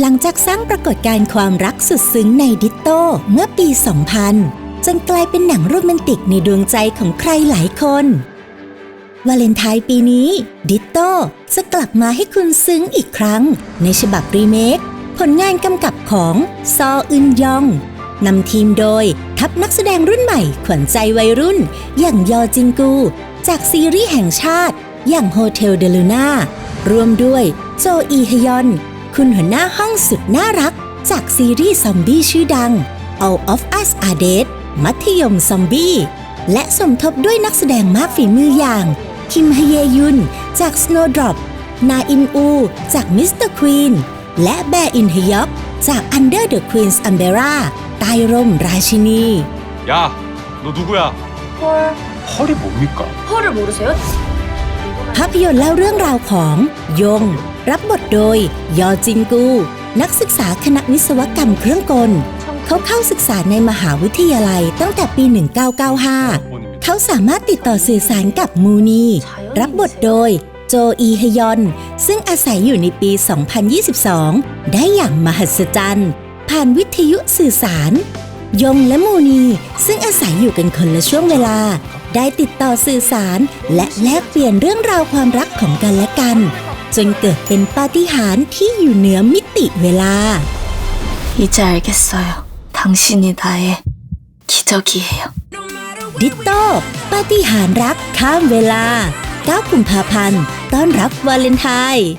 หลังจากสร้างปรากฏการณ์ความรักสุดซึ้งในดิตโต้เมื่อปี 2000 จนกลายเป็นหนังโรแมนติกในดวงใจของใครหลายคน วาเลนไทน์ปีนี้ ดิตโต้จะกลับมาให้คุณซึ้งอีกครั้ง ในฉบับรีเมค ผลงานกำกับของซออึนยองนำทีมโดยทัพนักแสดงรุ่นใหม่ ขวัญใจวัยรุ่น อย่างยอจิงกู จากซีรีส์แห่งชาติ อย่างโฮเทลเดลูน่าร่วมด้วยโจอีฮยอน คุณหัวหน้าห้องสุดน่ารัก จากซีรีส์ซอมบี้ชื่อดัง All of Us Are Dead มัธยมซอมบี้ และสมทบด้วยนักแสดงมากฝีมืออย่าง คิมฮเยยุน จาก Snowdrop นาอินอู จาก Mr. Queen และแบร์อินฮยอกจาก Under the Queen's Umbrella ใต้ร่มราชินี 야, 너 누구야? 헐, 펄이 뭡니까? 펄을 모르세요? ภาพยนตร์เล่าเรื่องราวของ ยง รับบทโดย ยอจิงกู นักศึกษาคณะวิศวกรรมเครื่องกล เขาเข้าศึกษาในมหาวิทยาลัยตั้งแต่ปี 1995 เขาสามารถติดต่อสื่อสารกับมูนี รับบทโดย โจอีฮยอน ซึ่งอาศัยอยู่ในปี 2022 ได้อย่างมหัศจรรย์ ผ่านวิทยุสื่อสาร ยงและมูนี ซึ่งอาศัยอยู่กันคนละช่วงเวลา ได้ติดต่อสื่อสาร และแลกเปลี่ยนเรื่องราวความรักของกันและกัน จนเกิดเป็นปาฏิหาริย์ที่อยู่เหนือมิติเวลา 이제 알겠어요. 당신이 나의 기적이에요. ดิตโต้ปาฏิหาริย์รักข้ามเวลา 9 กุมภาพันธ์ ต้อนรับวาเลนไทน์